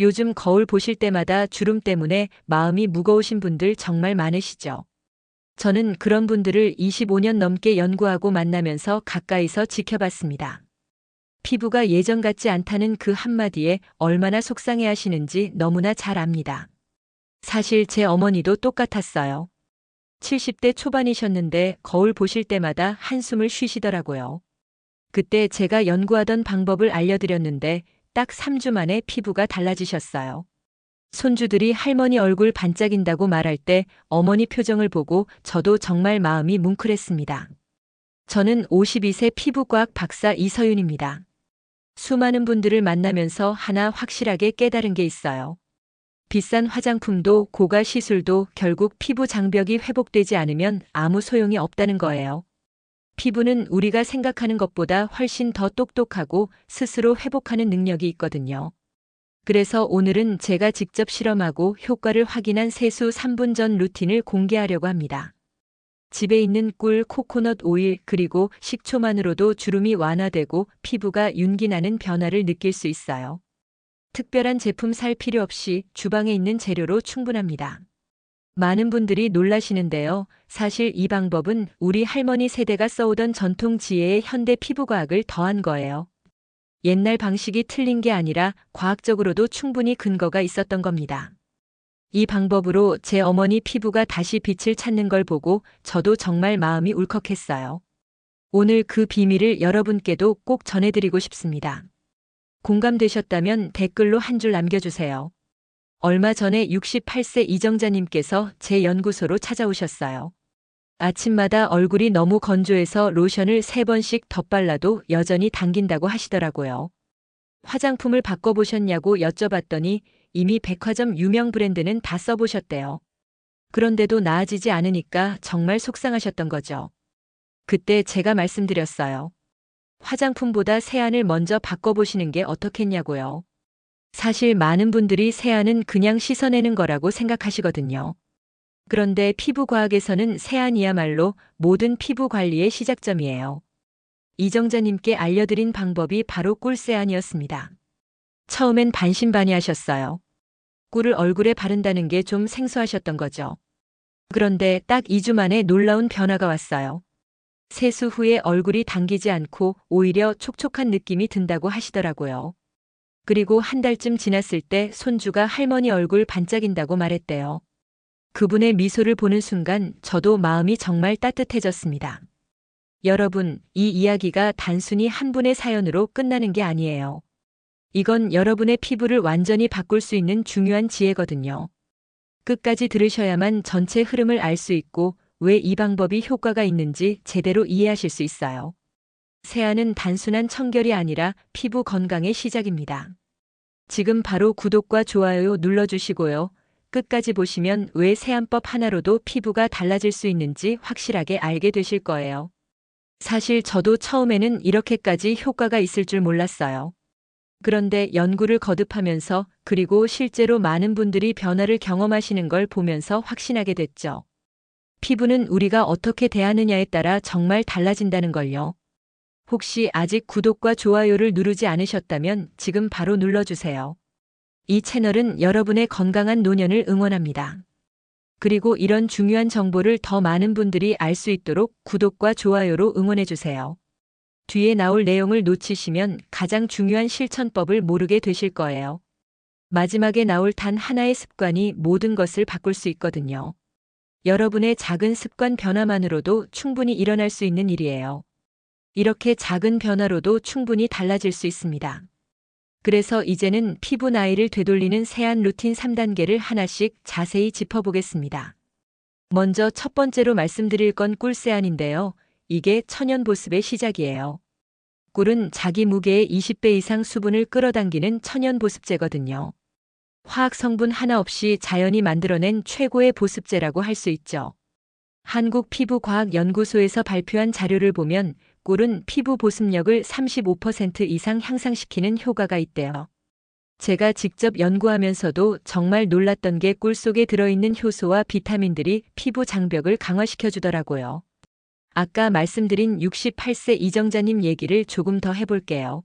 요즘 거울 보실 때마다 주름 때문에 마음이 무거우신 분들 정말 많으시죠? 저는 그런 분들을 25년 넘게 연구하고 만나면서 가까이서 지켜봤습니다. 피부가 예전 같지 않다는 그 한마디에 얼마나 속상해 하시는지 너무나 잘 압니다. 사실 제 어머니도 똑같았어요. 70대 초반이셨는데 거울 보실 때마다 한숨을 쉬시더라고요. 그때 제가 연구하던 방법을 알려드렸는데 딱 3주 만에 피부가 달라지셨어요. 손주들이 할머니 얼굴 반짝인다고 말할 때 어머니 표정을 보고 저도 정말 마음이 뭉클했습니다. 저는 52세 피부과학 박사 이서윤입니다. 수많은 분들을 만나면서 하나 확실하게 깨달은 게 있어요. 비싼 화장품도 고가 시술도 결국 피부 장벽이 회복되지 않으면 아무 소용이 없다는 거예요. 피부는 우리가 생각하는 것보다 훨씬 더 똑똑하고 스스로 회복하는 능력이 있거든요. 그래서 오늘은 제가 직접 실험하고 효과를 확인한 세수 3분 전 루틴을 공개하려고 합니다. 집에 있는 꿀, 코코넛 오일, 그리고 식초만으로도 주름이 완화되고 피부가 윤기나는 변화를 느낄 수 있어요. 특별한 제품 살 필요 없이 주방에 있는 재료로 충분합니다. 많은 분들이 놀라시는데요. 사실 이 방법은 우리 할머니 세대가 써오던 전통 지혜의 현대 피부과학을 더한 거예요. 옛날 방식이 틀린 게 아니라 과학적으로도 충분히 근거가 있었던 겁니다. 이 방법으로 제 어머니 피부가 다시 빛을 찾는 걸 보고 저도 정말 마음이 울컥했어요. 오늘 그 비밀을 여러분께도 꼭 전해드리고 싶습니다. 공감되셨다면 댓글로 한 줄 남겨주세요. 얼마 전에 68세 이정자님께서 제 연구소로 찾아오셨어요. 아침마다 얼굴이 너무 건조해서 로션을 3번씩 덧발라도 여전히 당긴다고 하시더라고요. 화장품을 바꿔보셨냐고 여쭤봤더니 이미 백화점 유명 브랜드는 다 써보셨대요. 그런데도 나아지지 않으니까 정말 속상하셨던 거죠. 그때 제가 말씀드렸어요. 화장품보다 세안을 먼저 바꿔보시는 게 어떻겠냐고요. 사실 많은 분들이 세안은 그냥 씻어내는 거라고 생각하시거든요. 그런데 피부과학에서는 세안이야말로 모든 피부 관리의 시작점이에요. 이정자님께 알려드린 방법이 바로 꿀 세안이었습니다. 처음엔 반신반의하셨어요. 꿀을 얼굴에 바른다는 게 좀 생소하셨던 거죠. 그런데 딱 2주 만에 놀라운 변화가 왔어요. 세수 후에 얼굴이 당기지 않고 오히려 촉촉한 느낌이 든다고 하시더라고요. 그리고 한 달쯤 지났을 때 손주가 할머니 얼굴 반짝인다고 말했대요. 그분의 미소를 보는 순간 저도 마음이 정말 따뜻해졌습니다. 여러분, 이 이야기가 단순히 한 분의 사연으로 끝나는 게 아니에요. 이건 여러분의 피부를 완전히 바꿀 수 있는 중요한 지혜거든요. 끝까지 들으셔야만 전체 흐름을 알 수 있고 왜 이 방법이 효과가 있는지 제대로 이해하실 수 있어요. 세안은 단순한 청결이 아니라 피부 건강의 시작입니다. 지금 바로 구독과 좋아요 눌러주시고요. 끝까지 보시면 왜 세안법 하나로도 피부가 달라질 수 있는지 확실하게 알게 되실 거예요. 사실 저도 처음에는 이렇게까지 효과가 있을 줄 몰랐어요. 그런데 연구를 거듭하면서 그리고 실제로 많은 분들이 변화를 경험하시는 걸 보면서 확신하게 됐죠. 피부는 우리가 어떻게 대하느냐에 따라 정말 달라진다는 걸요. 혹시 아직 구독과 좋아요를 누르지 않으셨다면 지금 바로 눌러주세요. 이 채널은 여러분의 건강한 노년을 응원합니다. 그리고 이런 중요한 정보를 더 많은 분들이 알 수 있도록 구독과 좋아요로 응원해주세요. 뒤에 나올 내용을 놓치시면 가장 중요한 실천법을 모르게 되실 거예요. 마지막에 나올 단 하나의 습관이 모든 것을 바꿀 수 있거든요. 여러분의 작은 습관 변화만으로도 충분히 일어날 수 있는 일이에요. 이렇게 작은 변화로도 충분히 달라질 수 있습니다. 그래서 이제는 피부 나이를 되돌리는 세안 루틴 3단계를 하나씩 자세히 짚어보겠습니다. 먼저 첫 번째로 말씀드릴 건 꿀 세안인데요. 이게 천연 보습의 시작이에요. 꿀은 자기 무게의 20배 이상 수분을 끌어당기는 천연 보습제거든요. 화학 성분 하나 없이 자연이 만들어낸 최고의 보습제라고 할 수 있죠. 한국피부과학연구소에서 발표한 자료를 보면 꿀은 피부 보습력을 35% 이상 향상시키는 효과가 있대요. 제가 직접 연구하면서도 정말 놀랐던 게 꿀 속에 들어있는 효소와 비타민들이 피부 장벽을 강화시켜 주더라고요. 아까 말씀드린 68세 이정자님 얘기를 조금 더 해볼게요.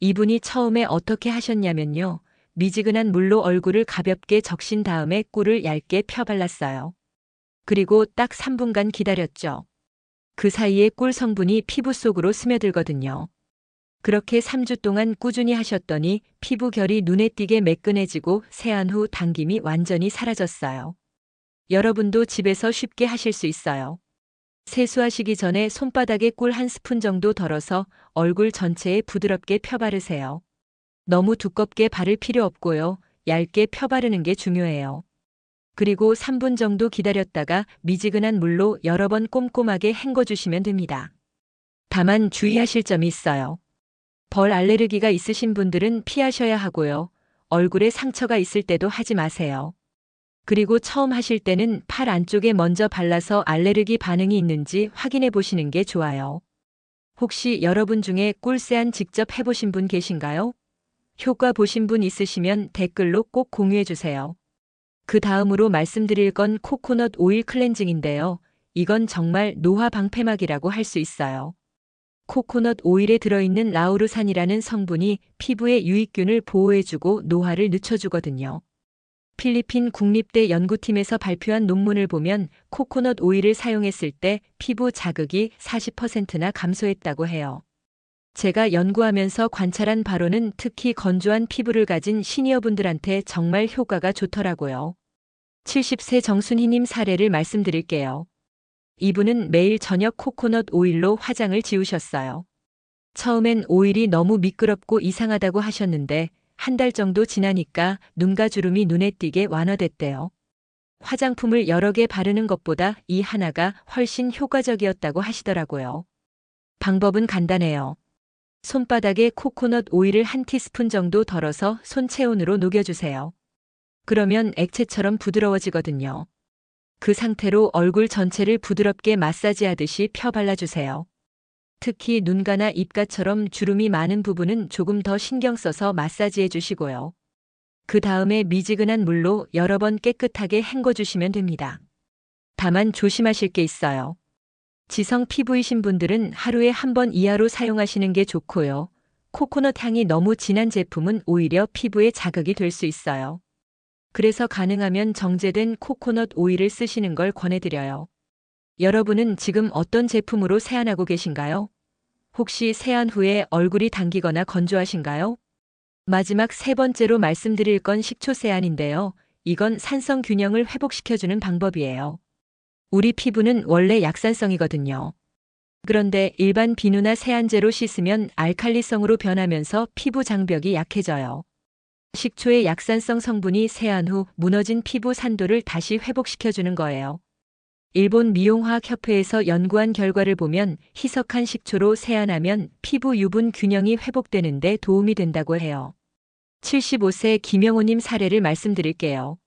이분이 처음에 어떻게 하셨냐면요. 미지근한 물로 얼굴을 가볍게 적신 다음에 꿀을 얇게 펴발랐어요. 그리고 딱 3분간 기다렸죠. 그 사이에 꿀 성분이 피부 속으로 스며들거든요. 그렇게 3주 동안 꾸준히 하셨더니 피부 결이 눈에 띄게 매끈해지고 세안 후 당김이 완전히 사라졌어요. 여러분도 집에서 쉽게 하실 수 있어요. 세수하시기 전에 손바닥에 꿀 한 스푼 정도 덜어서 얼굴 전체에 부드럽게 펴바르세요. 너무 두껍게 바를 필요 없고요. 얇게 펴바르는 게 중요해요. 그리고 3분 정도 기다렸다가 미지근한 물로 여러 번 꼼꼼하게 헹궈주시면 됩니다. 다만 주의하실 점이 있어요. 벌 알레르기가 있으신 분들은 피하셔야 하고요. 얼굴에 상처가 있을 때도 하지 마세요. 그리고 처음 하실 때는 팔 안쪽에 먼저 발라서 알레르기 반응이 있는지 확인해 보시는 게 좋아요. 혹시 여러분 중에 꿀세안 직접 해보신 분 계신가요? 효과 보신 분 있으시면 댓글로 꼭 공유해 주세요. 그 다음으로 말씀드릴 건 코코넛 오일 클렌징인데요. 이건 정말 노화 방패막이라고 할 수 있어요. 코코넛 오일에 들어있는 라우르산이라는 성분이 피부의 유익균을 보호해주고 노화를 늦춰주거든요. 필리핀 국립대 연구팀에서 발표한 논문을 보면 코코넛 오일을 사용했을 때 피부 자극이 40%나 감소했다고 해요. 제가 연구하면서 관찰한 바로는 특히 건조한 피부를 가진 시니어분들한테 정말 효과가 좋더라고요. 70세 정순희님 사례를 말씀드릴게요. 이분은 매일 저녁 코코넛 오일로 화장을 지우셨어요. 처음엔 오일이 너무 미끄럽고 이상하다고 하셨는데 한 달 정도 지나니까 눈가 주름이 눈에 띄게 완화됐대요. 화장품을 여러 개 바르는 것보다 이 하나가 훨씬 효과적이었다고 하시더라고요. 방법은 간단해요. 손바닥에 코코넛 오일을 한 티스푼 정도 덜어서 손체온으로 녹여주세요. 그러면 액체처럼 부드러워지거든요. 그 상태로 얼굴 전체를 부드럽게 마사지하듯이 펴 발라주세요. 특히 눈가나 입가처럼 주름이 많은 부분은 조금 더 신경 써서 마사지해 주시고요. 그 다음에 미지근한 물로 여러 번 깨끗하게 헹궈주시면 됩니다. 다만 조심하실 게 있어요. 지성 피부이신 분들은 하루에 한 번 이하로 사용하시는 게 좋고요. 코코넛 향이 너무 진한 제품은 오히려 피부에 자극이 될 수 있어요. 그래서 가능하면 정제된 코코넛 오일을 쓰시는 걸 권해드려요. 여러분은 지금 어떤 제품으로 세안하고 계신가요? 혹시 세안 후에 얼굴이 당기거나 건조하신가요? 마지막 세 번째로 말씀드릴 건 식초 세안인데요. 이건 산성 균형을 회복시켜주는 방법이에요. 우리 피부는 원래 약산성이거든요. 그런데 일반 비누나 세안제로 씻으면 알칼리성으로 변하면서 피부 장벽이 약해져요. 식초의 약산성 성분이 세안 후 무너진 피부 산도를 다시 회복시켜주는 거예요. 일본 미용화학협회에서 연구한 결과를 보면 희석한 식초로 세안하면 피부 유분 균형이 회복되는데 도움이 된다고 해요. 75세 김영호님 사례를 말씀드릴게요.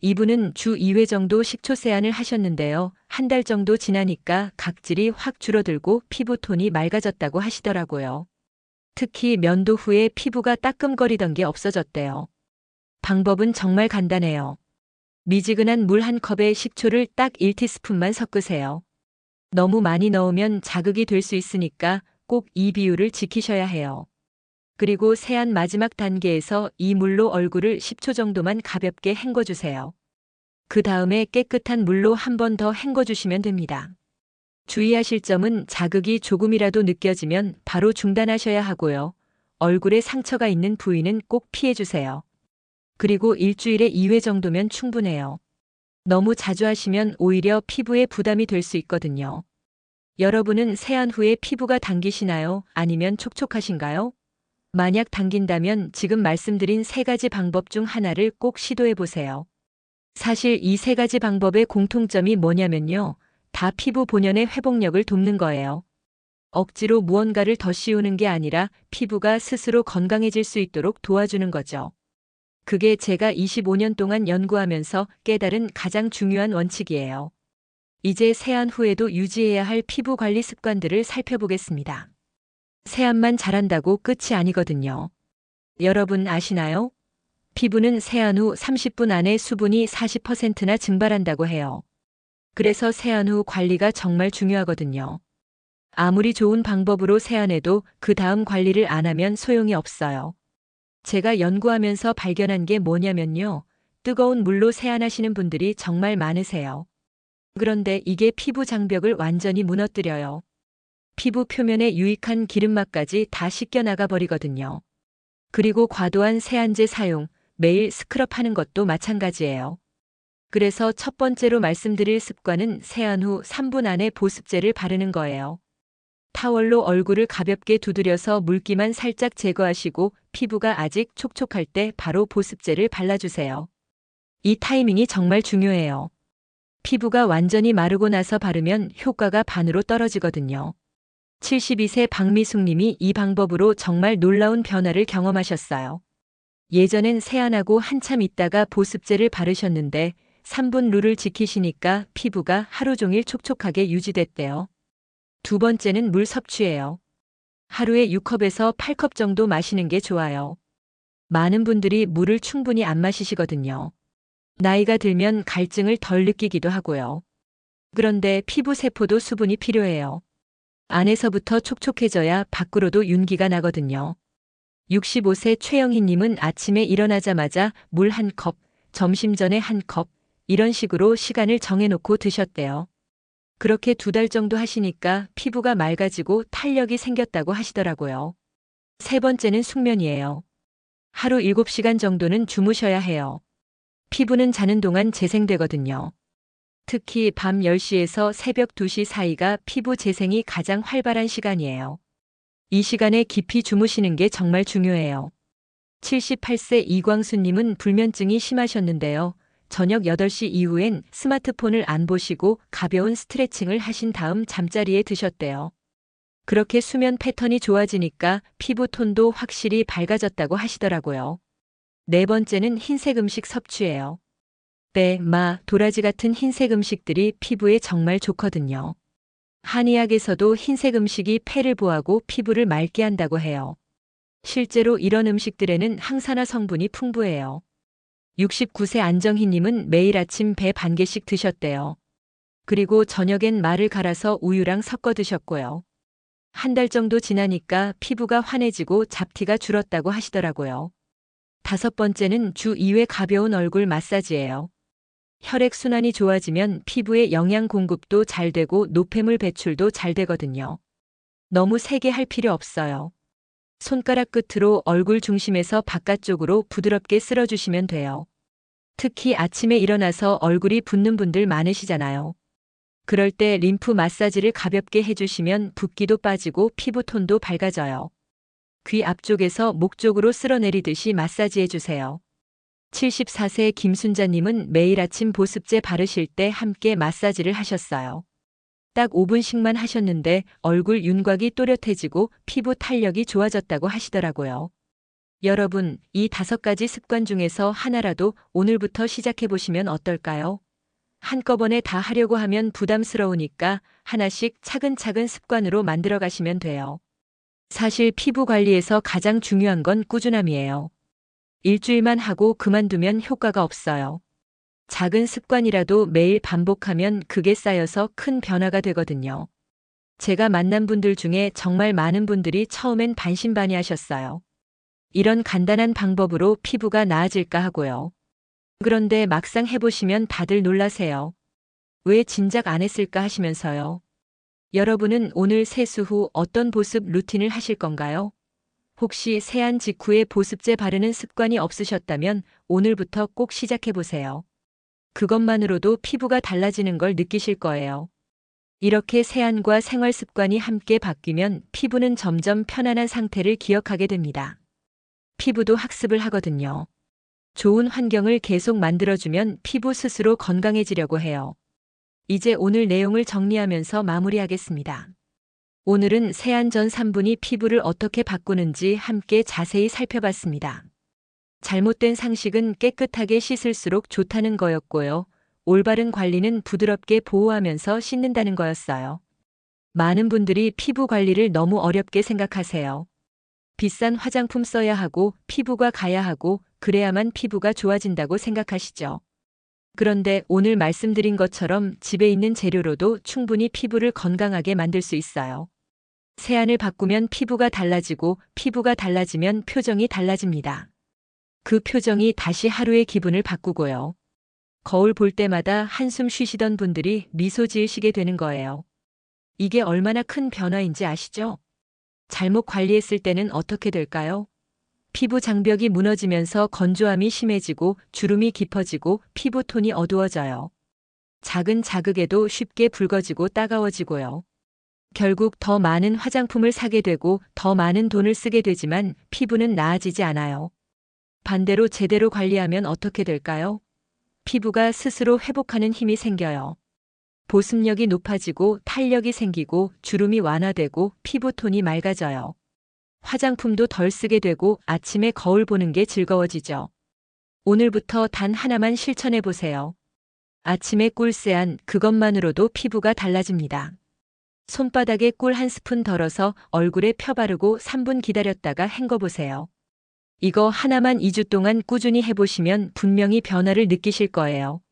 이분은 주 2회 정도 식초 세안을 하셨는데요. 한 달 정도 지나니까 각질이 확 줄어들고 피부톤이 맑아졌다고 하시더라고요. 특히 면도 후에 피부가 따끔거리던 게 없어졌대요. 방법은 정말 간단해요. 미지근한 물 한 컵에 식초를 딱 1티스푼만 섞으세요. 너무 많이 넣으면 자극이 될 수 있으니까 꼭 이 비율을 지키셔야 해요. 그리고 세안 마지막 단계에서 이 물로 얼굴을 10초 정도만 가볍게 헹궈주세요. 그 다음에 깨끗한 물로 한 번 더 헹궈주시면 됩니다. 주의하실 점은 자극이 조금이라도 느껴지면 바로 중단하셔야 하고요. 얼굴에 상처가 있는 부위는 꼭 피해주세요. 그리고 일주일에 2회 정도면 충분해요. 너무 자주 하시면 오히려 피부에 부담이 될 수 있거든요. 여러분은 세안 후에 피부가 당기시나요? 아니면 촉촉하신가요? 만약 당긴다면 지금 말씀드린 세 가지 방법 중 하나를 꼭 시도해 보세요. 사실 이 세 가지 방법의 공통점이 뭐냐면요. 다 피부 본연의 회복력을 돕는 거예요. 억지로 무언가를 더 씌우는 게 아니라 피부가 스스로 건강해질 수 있도록 도와주는 거죠. 그게 제가 25년 동안 연구하면서 깨달은 가장 중요한 원칙이에요. 이제 세안 후에도 유지해야 할 피부 관리 습관들을 살펴보겠습니다. 세안만 잘한다고 끝이 아니거든요. 여러분 아시나요? 피부는 세안 후 30분 안에 수분이 40%나 증발한다고 해요. 그래서 세안 후 관리가 정말 중요하거든요. 아무리 좋은 방법으로 세안해도 그 다음 관리를 안 하면 소용이 없어요. 제가 연구하면서 발견한 게 뭐냐면요. 뜨거운 물로 세안하시는 분들이 정말 많으세요. 그런데 이게 피부 장벽을 완전히 무너뜨려요. 피부 표면에 유익한 기름막까지 다 씻겨나가 버리거든요. 그리고 과도한 세안제 사용, 매일 스크럽 하는 것도 마찬가지예요. 그래서 첫 번째로 말씀드릴 습관은 세안 후 3분 안에 보습제를 바르는 거예요. 타월로 얼굴을 가볍게 두드려서 물기만 살짝 제거하시고 피부가 아직 촉촉할 때 바로 보습제를 발라주세요. 이 타이밍이 정말 중요해요. 피부가 완전히 마르고 나서 바르면 효과가 반으로 떨어지거든요. 72세 박미숙 님이 이 방법으로 정말 놀라운 변화를 경험하셨어요. 예전엔 세안하고 한참 있다가 보습제를 바르셨는데 3분 룰을 지키시니까 피부가 하루 종일 촉촉하게 유지됐대요. 두 번째는 물 섭취예요. 하루에 6컵에서 8컵 정도 마시는 게 좋아요. 많은 분들이 물을 충분히 안 마시시거든요. 나이가 들면 갈증을 덜 느끼기도 하고요. 그런데 피부 세포도 수분이 필요해요. 안에서부터 촉촉해져야 밖으로도 윤기가 나거든요. 65세 최영희님은 아침에 일어나자마자 물 한 컵, 점심 전에 한 컵, 이런 식으로 시간을 정해놓고 드셨대요. 그렇게 두 달 정도 하시니까 피부가 맑아지고 탄력이 생겼다고 하시더라고요. 세 번째는 숙면이에요. 하루 7시간 정도는 주무셔야 해요. 피부는 자는 동안 재생되거든요. 특히 밤 10시에서 새벽 2시 사이가 피부 재생이 가장 활발한 시간이에요. 이 시간에 깊이 주무시는 게 정말 중요해요. 78세 이광수님은 불면증이 심하셨는데요. 저녁 8시 이후엔 스마트폰을 안 보시고 가벼운 스트레칭을 하신 다음 잠자리에 드셨대요. 그렇게 수면 패턴이 좋아지니까 피부 톤도 확실히 밝아졌다고 하시더라고요. 네 번째는 흰색 음식 섭취예요. 배, 마, 도라지 같은 흰색 음식들이 피부에 정말 좋거든요. 한의학에서도 흰색 음식이 폐를 보하고 피부를 맑게 한다고 해요. 실제로 이런 음식들에는 항산화 성분이 풍부해요. 69세 안정희님은 매일 아침 배 반 개씩 드셨대요. 그리고 저녁엔 말을 갈아서 우유랑 섞어 드셨고요. 한 달 정도 지나니까 피부가 환해지고 잡티가 줄었다고 하시더라고요. 다섯 번째는 주 2회 가벼운 얼굴 마사지예요. 혈액순환이 좋아지면 피부에 영양 공급도 잘 되고 노폐물 배출도 잘 되거든요. 너무 세게 할 필요 없어요. 손가락 끝으로 얼굴 중심에서 바깥쪽으로 부드럽게 쓸어주시면 돼요. 특히 아침에 일어나서 얼굴이 붓는 분들 많으시잖아요. 그럴 때 림프 마사지를 가볍게 해주시면 붓기도 빠지고 피부톤도 밝아져요. 귀 앞쪽에서 목 쪽으로 쓸어내리듯이 마사지해 주세요. 74세 김순자님은 매일 아침 보습제 바르실 때 함께 마사지를 하셨어요. 딱 5분씩만 하셨는데 얼굴 윤곽이 또렷해지고 피부 탄력이 좋아졌다고 하시더라고요. 여러분, 이 다섯 가지 습관 중에서 하나라도 오늘부터 시작해 보시면 어떨까요? 한꺼번에 다 하려고 하면 부담스러우니까 하나씩 차근차근 습관으로 만들어 가시면 돼요. 사실 피부 관리에서 가장 중요한 건 꾸준함이에요. 일주일만 하고 그만두면 효과가 없어요. 작은 습관이라도 매일 반복하면 그게 쌓여서 큰 변화가 되거든요. 제가 만난 분들 중에 정말 많은 분들이 처음엔 반신반의 하셨어요. 이런 간단한 방법으로 피부가 나아질까 하고요. 그런데 막상 해보시면 다들 놀라세요. 왜 진작 안 했을까 하시면서요. 여러분은 오늘 세수 후 어떤 보습 루틴을 하실 건가요? 혹시 세안 직후에 보습제 바르는 습관이 없으셨다면 오늘부터 꼭 시작해 보세요. 그것만으로도 피부가 달라지는 걸 느끼실 거예요. 이렇게 세안과 생활 습관이 함께 바뀌면 피부는 점점 편안한 상태를 기억하게 됩니다. 피부도 학습을 하거든요. 좋은 환경을 계속 만들어주면 피부 스스로 건강해지려고 해요. 이제 오늘 내용을 정리하면서 마무리하겠습니다. 오늘은 세안 전 3분이 피부를 어떻게 바꾸는지 함께 자세히 살펴봤습니다. 잘못된 상식은 깨끗하게 씻을수록 좋다는 거였고요. 올바른 관리는 부드럽게 보호하면서 씻는다는 거였어요. 많은 분들이 피부 관리를 너무 어렵게 생각하세요. 비싼 화장품 써야 하고 피부가 가야 하고 그래야만 피부가 좋아진다고 생각하시죠. 그런데 오늘 말씀드린 것처럼 집에 있는 재료로도 충분히 피부를 건강하게 만들 수 있어요. 세안을 바꾸면 피부가 달라지고 피부가 달라지면 표정이 달라집니다. 그 표정이 다시 하루의 기분을 바꾸고요. 거울 볼 때마다 한숨 쉬시던 분들이 미소 지으시게 되는 거예요. 이게 얼마나 큰 변화인지 아시죠? 잘못 관리했을 때는 어떻게 될까요? 피부 장벽이 무너지면서 건조함이 심해지고 주름이 깊어지고 피부톤이 어두워져요. 작은 자극에도 쉽게 붉어지고 따가워지고요. 결국 더 많은 화장품을 사게 되고 더 많은 돈을 쓰게 되지만 피부는 나아지지 않아요. 반대로 제대로 관리하면 어떻게 될까요? 피부가 스스로 회복하는 힘이 생겨요. 보습력이 높아지고 탄력이 생기고 주름이 완화되고 피부톤이 맑아져요. 화장품도 덜 쓰게 되고 아침에 거울 보는 게 즐거워지죠. 오늘부터 단 하나만 실천해 보세요. 아침에 꿀세안 그것만으로도 피부가 달라집니다. 손바닥에 꿀 한 스푼 덜어서 얼굴에 펴바르고 3분 기다렸다가 헹궈 보세요. 이거 하나만 2주 동안 꾸준히 해보시면 분명히 변화를 느끼실 거예요.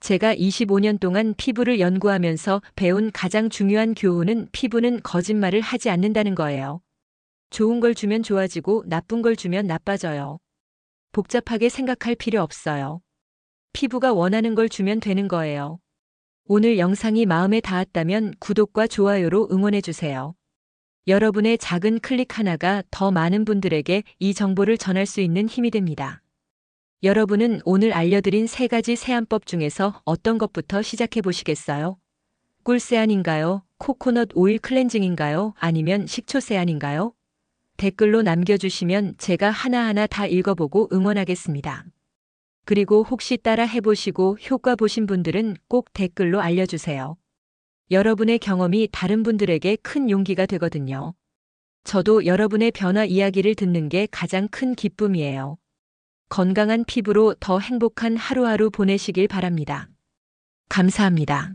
제가 25년 동안 피부를 연구하면서 배운 가장 중요한 교훈은 피부는 거짓말을 하지 않는다는 거예요. 좋은 걸 주면 좋아지고 나쁜 걸 주면 나빠져요. 복잡하게 생각할 필요 없어요. 피부가 원하는 걸 주면 되는 거예요. 오늘 영상이 마음에 닿았다면 구독과 좋아요로 응원해주세요. 여러분의 작은 클릭 하나가 더 많은 분들에게 이 정보를 전할 수 있는 힘이 됩니다. 여러분은 오늘 알려드린 세 가지 세안법 중에서 어떤 것부터 시작해 보시겠어요? 꿀 세안인가요? 코코넛 오일 클렌징인가요? 아니면 식초 세안인가요? 댓글로 남겨주시면 제가 하나하나 다 읽어보고 응원하겠습니다. 그리고 혹시 따라 해보시고 효과 보신 분들은 꼭 댓글로 알려주세요. 여러분의 경험이 다른 분들에게 큰 용기가 되거든요. 저도 여러분의 변화 이야기를 듣는 게 가장 큰 기쁨이에요. 건강한 피부로 더 행복한 하루하루 보내시길 바랍니다. 감사합니다.